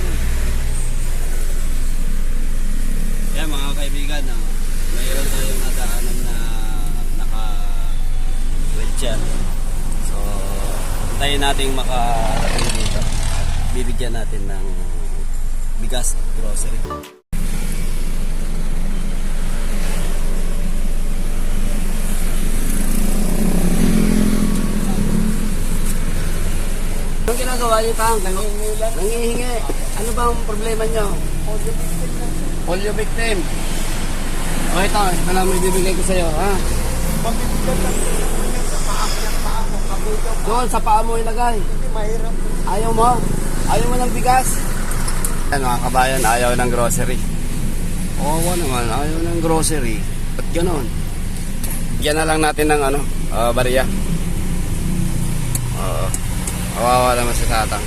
nun. Kaya mga kaibigan, uh, mayroon tayong nadaanan na naka wheelchair. So, tayo nating makarating dito. Bibigyan natin ng bigas grocery. Ginagawa niyo, Tang? Nangihingi lang. Nangihingi. Ano ba ang problema niyo? Polio victim. O ito, ito lang may bibigay ko sa'yo, ha? Doon, sa paa mo ilagay. Mahirap. Ayaw mo? Ayaw mo ng bigas? Yan mga kabayan, ayaw ng grocery. Oo naman, ayaw ng grocery. Ba't ganon? Bigyan na lang natin ng ano, ah, bariya. Oo. Kawawa naman si tatang.